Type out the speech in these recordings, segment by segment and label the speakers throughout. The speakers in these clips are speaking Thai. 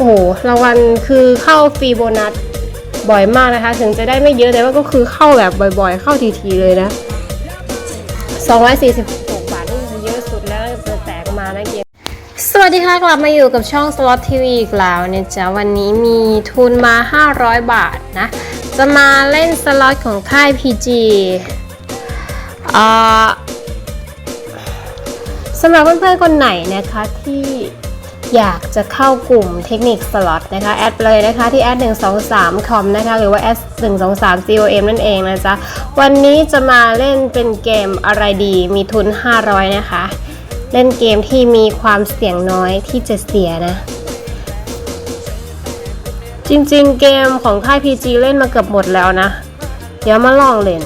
Speaker 1: โอ้โหรางวัลคือเข้าฟรีโบนัสบ่อยมากนะคะ ถึงจะได้ไม่เยอะแต่ว่าก็คือเข้าแบบบ่อยๆ เข้าทีๆเลยนะ 246 บาทนี่เยอะสุดแล้วจะแตกมานะเกมสวัสดีค่ะ กลับมาอยู่กับช่อง Slot TV อีกแล้วเนะจ๊ะวันนี้มีทุนมา 500 บาทนะ จะมาเล่นสล็อตของค่าย PG อ่าสำหรับเพื่อนๆคนไหนนะคะที่ อยากจะเข้ากลุ่มเทคนิคสล็อตนะคะ แอดเลยนะคะที่แอด123 com นะคะหรือว่าแอด123 com นั่นเองนะจ๊ะ วันนี้จะมาเล่นเป็นเกมอะไรดีมีทุน 500 นะคะ เล่นเกมที่มีความเสี่ยงน้อยที่จะเสียนะ จริงๆ เกมของค่าย PG เล่นมาเกือบหมดแล้วนะ เดี๋ยวมาลองเล่น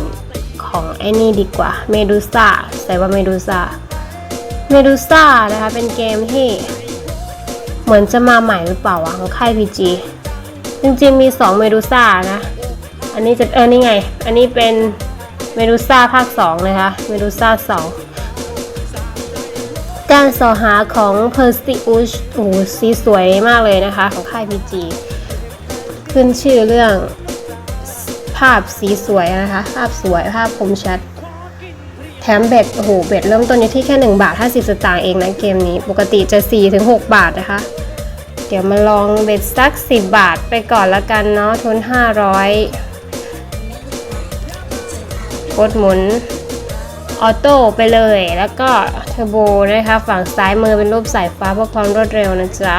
Speaker 1: ของไอ้นี่ดีกว่าเมดูซ่าใส่ว่าเมดูซ่าเมดูซ่านะคะเป็นเกมที่ เหมือนจะมาใหม่หรือเปล่าวะของค่าย PG จริงๆมี 2 เมดูซ่านะ อันนี้จะเออนี่ไง อันนี้เป็นเมดูซ่าภาค2นะคะ เมดูซ่า2 การสอหาของเพอร์ซิอุชโอ้โหสีสวยมากเลยนะคะ ของค่าย PG ขึ้นชื่อเรื่องภาพสีสวยนะคะ ภาพสวยภาพคมชัด แถมเบ็ดโอ้โหเบ็ดเริ่มต้นอยู่ที่แค่ 1 บาท 50 สตางค์เองนะเกมนี้ ปกติจะ 4-6 บาทนะคะ เดี๋ยวมาลองเบ็ดสัก 10 บาทไปก่อนละกันเนาะทุน 500กดหมุนออโต้ไปเลยแล้วก็เทอร์โบนะคะ ฝั่งซ้ายมือเป็นรูปสายฟ้าเพื่อความรวดเร็วนะจ๊ะ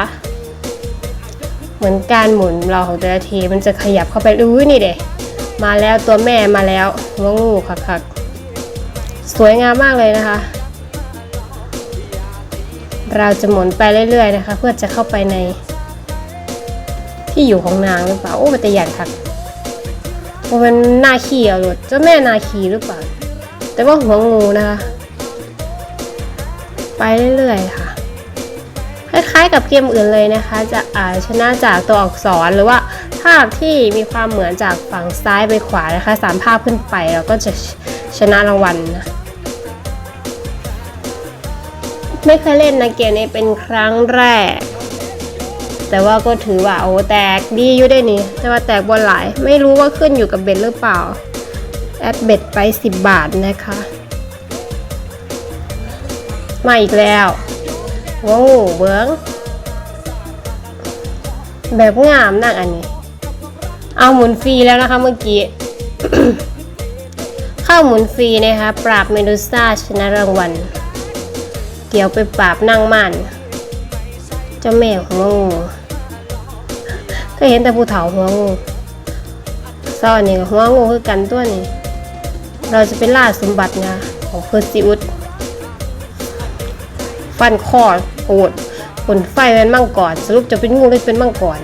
Speaker 1: เหมือนการหมุนเราของแต่ละทีมันจะขยับเข้าไปอุ้ยนี่เด็มาแล้วตัวแม่มาแล้วหัวงูคักๆ สวยงามมากเลยนะคะ เราจะหมุนไปเรื่อยๆนะคะ เพื่อจะเข้าไปใน ที่อยู่ของนางหรือเปล่า โอ้มันแต่ใหญ่คักมันเป็นนาคีเหรอเจ้าแม่นาคีหรือเปล่า แต่ว่าหัวงูนะคะ ไปเรื่อยๆค่ะคล้ายๆกับเกมอื่นเลยนะคะ จะอ่าชนะจากตัวอักษรหรือว่าภาพที่มีความเหมือนจากฝั่งซ้ายไปขวานะคะสามภาพขึ้นไปเราก็จะ ชนะรางวัลนะไม่เคยเล่นนะเกมนี้เป็นครั้งแรก แต่ว่าก็ถือว่าโอ้แตกดีอยู่ได้นี่ แต่ว่าแตกบอลหลาย ไม่รู้ว่าขึ้นอยู่กับเบ็ดหรือเปล่า แอดเบ็ดไป 10 บาทนะคะ มาอีกแล้วว้าวเบิ้งแบบงามนักอันนี้ เอาหมุนฟรีแล้วนะคะเมื่อกี้ ข้าหมุนฟรีนะคะปราบเมดูซ่าชนะรางวัล เกี่ยวไปปราบนั่งมันเจ้าแม่หัวงูก็เห็นแต่ผู้เฒ่าหัวงูซ่อนนี่กับหัวงูคือกันตัวนี้ เราจะเป็นล่าสมบัตินะของเพอร์ซิอุสฟันคอโอดผลไฟเป็นมังกรสรุปจะเป็นงูหรือเป็นมังกร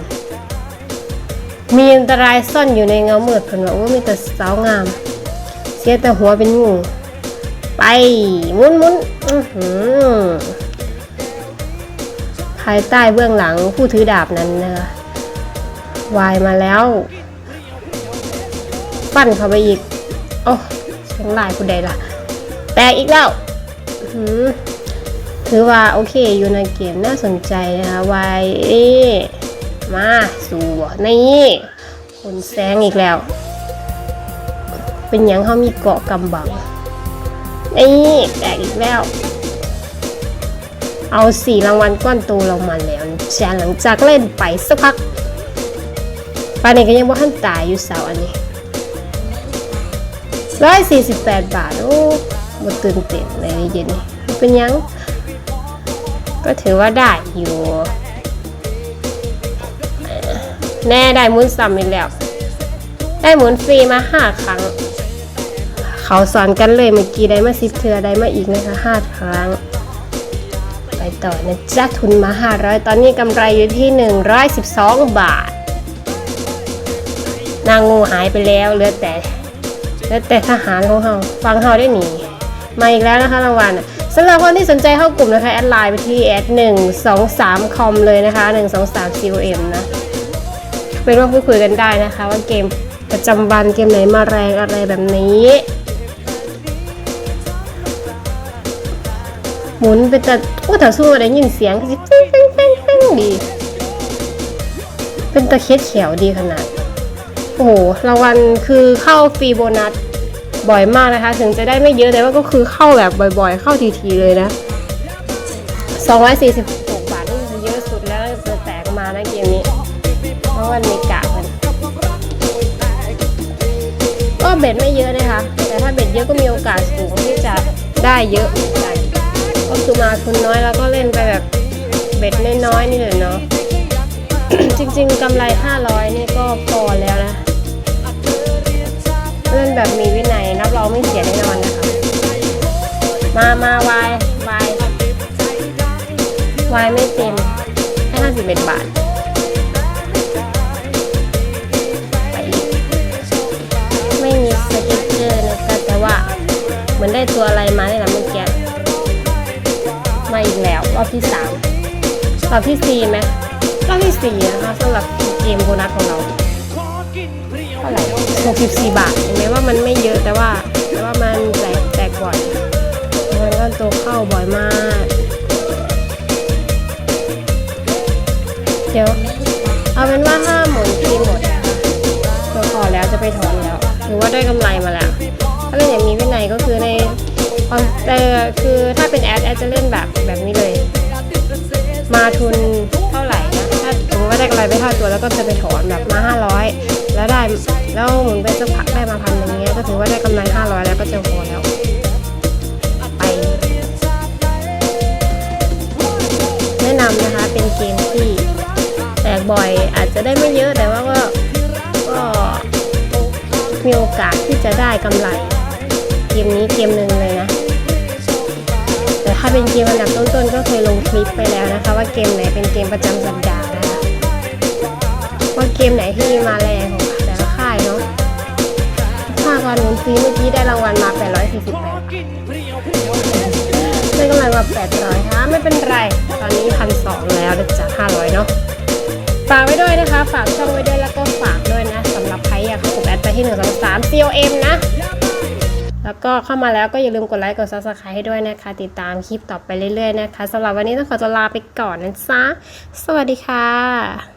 Speaker 1: มีอันตรายซ่อนอยู่ในเงามืดเพิ่นว่าโอ้มีแต่สาวงาม เสียแต่หัวเป็นงูไปมุนมุนภายใต้เบื้องหลังผู้ถือดาบนั้นนะคะวายมาแล้วฟันเข้าไปอีกโอ้เสียงลายผู้ใดล่ะ แตกอีกแล้วถือว่าโอเคอยู่ในเกมน่าสนใจนะคะวายมาสู่นี่คนแซงอีกแล้ว เป็นหยังเขามีเกาะกำบังนี่แตกอีกแล้ว เอาสี่รางวัลก้อนโตเรามาแล้วจ้าหลังจากเล่นไปสักพักปานนี้ก็ยังว่าท่านตายอยู่เสาอันนี้ร้อยสี่สิบแปดบาท โอ้บนตื่นเต้นเลยเย็นนี่เป็นยัง ก็ถือว่าได้อยู่ แน่ได้หมุนซ้ำอีกแล้ว ได้หมุนฟรีมาห้าครั้ง เขาสอนกันเลยเมื่อกี้ได้มาสิบเทือได้มาอีกนะคะห้าครั้ง ไปต่อนะจ๊ะทุนมาห้าร้อยตอนนี้กำไรอยู่ที่หนึ่งร้อยสิบสองบาท นางงูหายไปแล้วเหลือแต่เหลือแต่ทหารของเราฟังเราได้หนีมาอีกแล้วนะคะรางวัลสำหรับคนที่สนใจเข้ากลุ่มนะคะ แอดไลน์ไปที่แอดหนึ่งสองสามคอมเลยนะคะหนึ่งสองสาม com นะเป็นว่าพูดคุยกันได้นะคะ ว่าเกมประจำวันเกมไหนมาแรงอะไรแบบนี้ หมุนไปแต่โอ้ถ้าสู้ได้ยินเสียงก็สิเป้งเป้งเป้งเป้งดี เป็นตะเค็ดเขียวดีขนาด โอ้โหรางวัลคือเข้าฟรีโบนัสบ่อยมากนะคะ ถึงจะได้ไม่เยอะแต่ว่าก็คือเข้าแบบบ่อยๆ เข้าทีๆเลยนะ 246 บาทนี่คือเยอะสุดแล้วจะแตกมานะเกมนี้ เพราะวันมีกะมันก็เบ็ดไม่เยอะนะคะ แต่ถ้าเบ็ดเยอะก็มีโอกาสสูงที่จะได้เยอะเหมือนกัน คือมาทุนน้อยแล้วก็เล่นไปแบบเบ็ดน้อยๆนี่เลยเนาะ จริงๆกำไร 500 นี่ก็พอแล้วนะ เล่นแบบมีวินัยรับรองไม่เสียแน่นอนนะคะมามาวายวายวายไม่เต็มแค่51บาทไปอีกไม่มีสติ๊กเกอร์นะคะแต่ว่าเหมือนได้ตัวอะไรมาเนี่ยแหละเมื่อกี้ อีกแล้วรอบที่สามรอบที่สี่ไหมรอบที่สี่นะคะสำหรับเกมโบนัสของเราเท่าไหร่64บาทเห็นไหมว่ามันไม่เยอะแต่ว่าแต่ว่ามันแตกแตกบ่อยมันก็ตัวเข้าบ่อยมาก เดี๋ยวเอาเป็นว่าถ้าหมุนทีหมดเราพอแล้วจะไปถอนแล้วถือว่าได้กำไรมาแล้วถ้าเล่นอย่างมีวินัยก็คือในแต่คือถ้า อดแอจะเล่นแบบแบบนี้เลย มาทุนเท่าไหร่นะถ้าสมมติว่าได้กำไรไปเท่าตัวแล้วก็จะไปถอนแบบมา 500 แล้วได้แล้วหมุนไปสักพักได้มาพันอย่างเงี้ยก็ถือว่าได้กำไร 500 แล้วก็จะพอแล้วไปแนะนำนะคะเป็นเกมที่แตกบ่อยอาจจะได้ไม่เยอะแต่ว่าก็ก็มีโอกาสที่จะได้กำไร เกมนี้เกมหนึ่งเลยนะ ถ้าเป็นเกมอันดับต้นๆก็เคยลงคลิปไปแล้วนะคะ ว่าเกมไหนเป็นเกมประจำสัปดาห์นะคะว่าเกมไหนที่มาแรงของแต่ละค่ายเนาะค่าก่อนหนุนฟรีเมื่อกี้ได้รางวัลมา 848ได้กำไรมา 800ค่ะไม่เป็นไร ตอนนี้พันสองแล้วจะ500 เนาะฝากไว้ด้วยนะคะ ฝากช่องไว้ด้วยแล้วก็ฝากด้วยนะสำหรับใครอยากกดแอดไปที่123 COM นะ แล้วก็เข้ามาแล้วก็อย่าลืมกดไลค์กด subscribe ให้ด้วยนะคะ ติดตามคลิปต่อไปเรื่อยๆนะคะสำหรับวันนี้ต้องขอตัวลาไปก่อนนะจ๊ะสวัสดีค่ะ